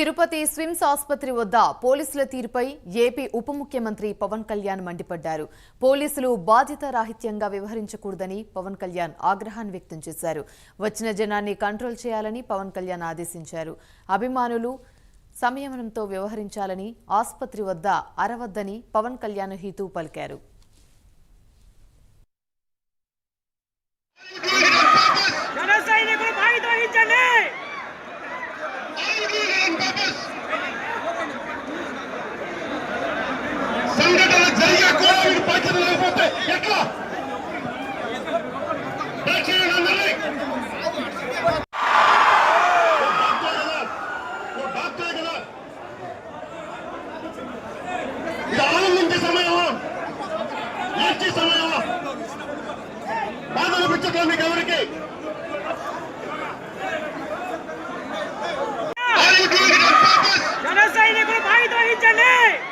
తిరుపతి స్విమ్స్ ఆసుపత్రి వద్ద పోలీసుల తీరుపై ఏపీ ఉప ముఖ్యమంత్రి పవన్ కళ్యాణ్ మండిపడ్డారు. పోలీసులు బాధ్యతారాహిత్యంగా వ్యవహరించకూడదని పవన్ కళ్యాణ్ ఆగ్రహాన్ని వ్యక్తం చేశారు. వచ్చిన జనాన్ని కంట్రోల్ చేయాలని పవన్ కళ్యాణ్ ఆదేశించారు. అభిమానులు సంయమనంతో వ్యవహరించాలని ఆసుపత్రి వద్ద అరవద్దని పవన్ కళ్యాణ్ హితూ పలికారు. సంఘటన జరిగే కోవిడ్ బాధ్యత లేకపోతే ఎట్లా? ప్రేక్షకులందరినీ ఓ じゃ。